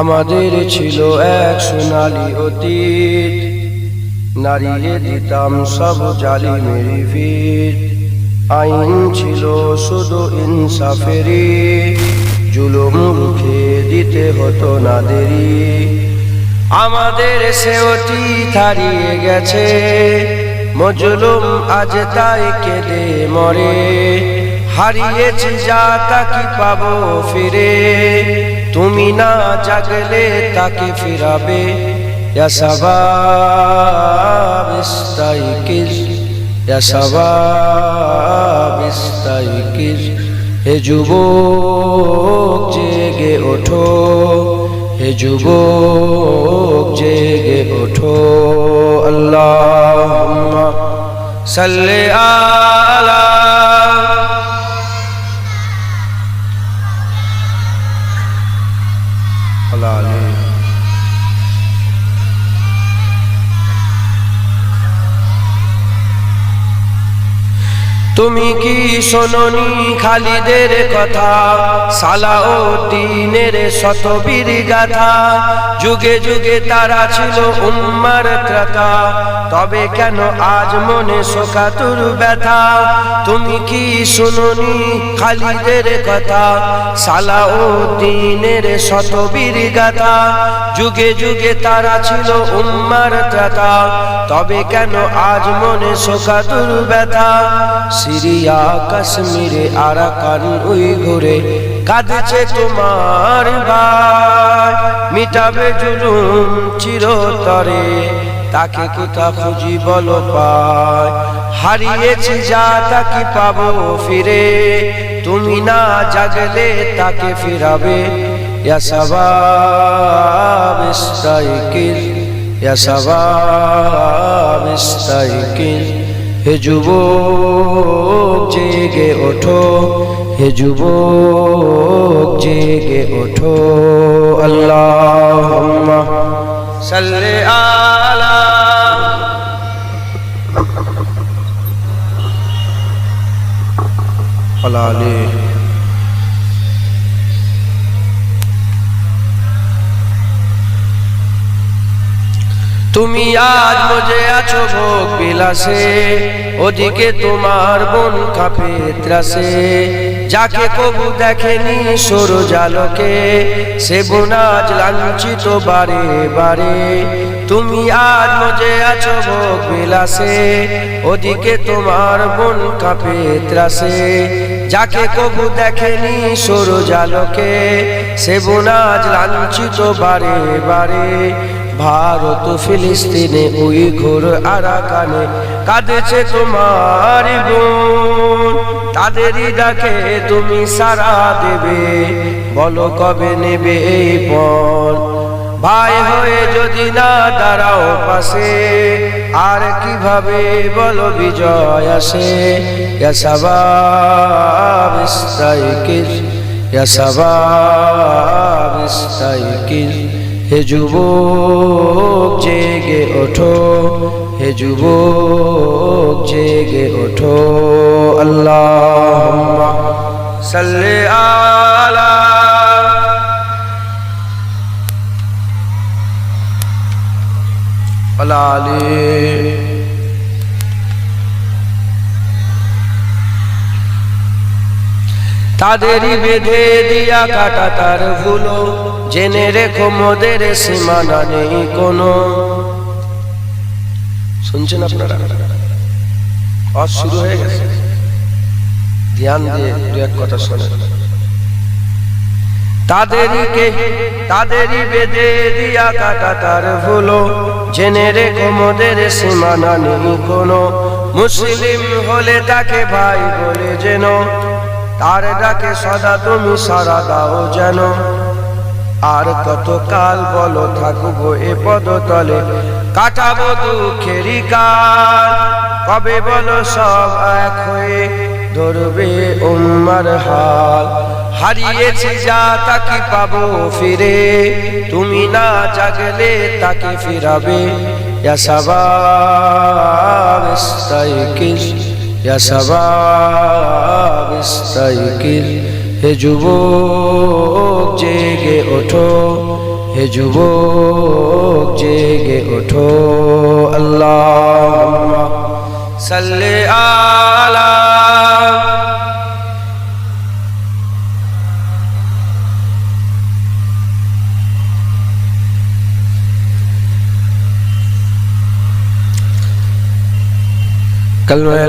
আমাদের ছিল এক সোনালি অতীত। নারিয়ে দিতাম সব জালি মেরি ভিত। আইন ছিল শুধু ইনসাফেরি জুলুম রুখে দিতে হতো না দেরি আমাদের সে অতীত হারিয়ে গেছে। মজলুম আজ তাই কেঁদে মরে। হারিয়েছি যা তা কি পাবো ফিরে। তুমি না জাগলে তাকে ফিরাবে। হে যুবক, জেগে ওঠো। হে যুবক, জেগে ওঠো। আল্লাহুম্মা সাল্লি আলা তুমি কি শোনি খালিদের কথা? সালাউদ্দিনের শতবীর গাথা। যুগে যুগে তারা ছিল উম্মার ত্রাতা। তবে কেন আজ মনে শোকাতুর ব্যথা? তুমি কি শুনুনি খালিদের কথা? সালা ও সালাউদ্দিনের শতবীর গাথা। যুগে যুগে তারা ছিল উম্মার ত্রাতা তবে কেন আজ মনে শোকাতুর ব্যথা? সিরিয়া, কাশ্মীরে, আরাকান উই ঘুরে কাঁদছে তোমার ভাই। মিটাবে জুলুম চিরতরে। তাকে কোথা খুঁজি বলো পায়। হারিয়েছি যা তাকে পাবো ফিরে। তুমি না জাগলে তাকে ফিরাবে। ইয়া শাবাব ইস্তাইকির ইয়া শাবাব ইস্তাইকির হে যুবক, জেগে ওঠো। হে যুবক, জেগে ওঠো। আল্লাহুম্মা সাল্লি আলা তুমি আজ মজে আছো ভোগ বিলাসে ওদিকে তোমার বোন কাপে ত্রাসে। যাকে কবু দেখেনি সর জালকে সে বোনাজ লাঞ্ছিত বারে বারে। তুমি আর মজে আছো ভোগ বিলাসে, ওদিকে তোমার বোন কাপে ত্রাসে। যাকে কবু দেখেনি সর জালকে সে বোন আজ লাঞ্ছিত বারে বারে। ভারত ফিলিস্তিনে ওই ঘোর আরাকানে কাঁদেছে তোমার বোন। তাদেরই ডাকে তুমি সারা দেবে, বলো কবে নেবে এই পণ ভাই হয়ে যদি না দাঁড়াও পাশে, আর কীভাবে বলো বিজয় আসে? ইয়াসাবাব ইস্তাইকির ইয়াসাবাব ইস্তাইকির হে যুবক জেগে ওঠো হে যুবক জেগে ওঠো আল্লাহুম্মা সাল্লি আলা আলা আলী তাদেরই বেঁধে দিয়া কাটা তার ভুলো জেনে রেখো মোদের সীমানা নেই কোনো। শুনছেন আপনারা? আজ শুরু হয়ে গেছে। ধ্যান দিয়ে দু এক কথা শোনে তাদেরকে তাদেরই বেঁধে দিয়া কাটা তার ভুলো জেনে রেখো মোদের সীমানা নেই কোনো। মুসলিম হলে তাকে ভাই বলে যেন। তার ডাকে সদা তুমি সারা দাও যেন। আর কত কাল বলো থাকব এ পদতলে। কাটাবো দুঃখেরই কাল। কবে বলো সব এক হয়ে ধরবে উম্মার হাল। হারিয়েছি যা তাকে পাবো ফিরে। তুমি না জাগলে তাকে ফিরাবে। ইয়া শাবাব ইস্তাইকিজ। ইয়া শাবাব ইস্তাইকিজ হে যুবক জেগে ওঠো হে যুবক জেগে ওঠো আল্লাহ সাল্লে আলা কলমা